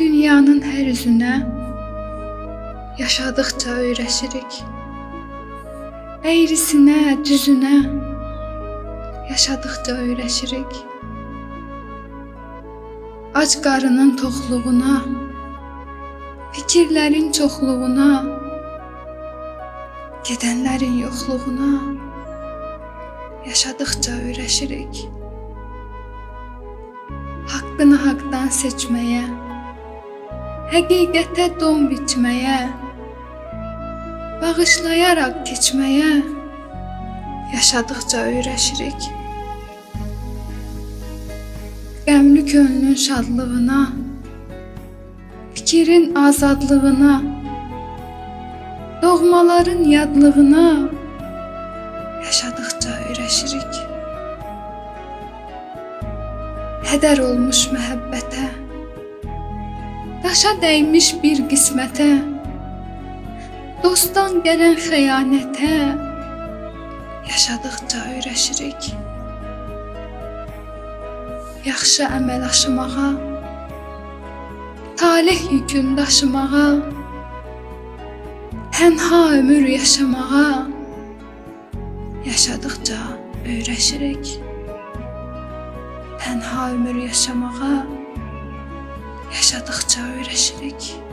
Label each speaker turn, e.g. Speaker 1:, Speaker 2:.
Speaker 1: üzünə yaşadıkça öyrəşirik. Əyrisinə, düzünə yaşadıkça öyrəşirik. Ac qarının toxluğuna, fikirlərin çoxluğuna, gedənlərin yoxluğuna yaşadıkça öyrəşirik. Haqqını haqdan seçməyə, həqiqətə don biçməyə, bağışlayaraq keçməyə yaşadıkça öyrəşirik. Qəmli könlün şadlığına, fikrin azadlığına, doğmaların yadlığına yaşadıkça öyrəşirik. Hədər olmuş məhəbbətə, daşa dəymiş bir qismətə, dostdan gələn xəyanətə yaşadıkça öyrəşirik. Yaxşı əməl aşımağa, talih yükün daşımağa, tənha ömür yaşamağa yaşadıkça öyrəşirik. Tənha ömür yaşamağa yaşadıkça öyrəşirik.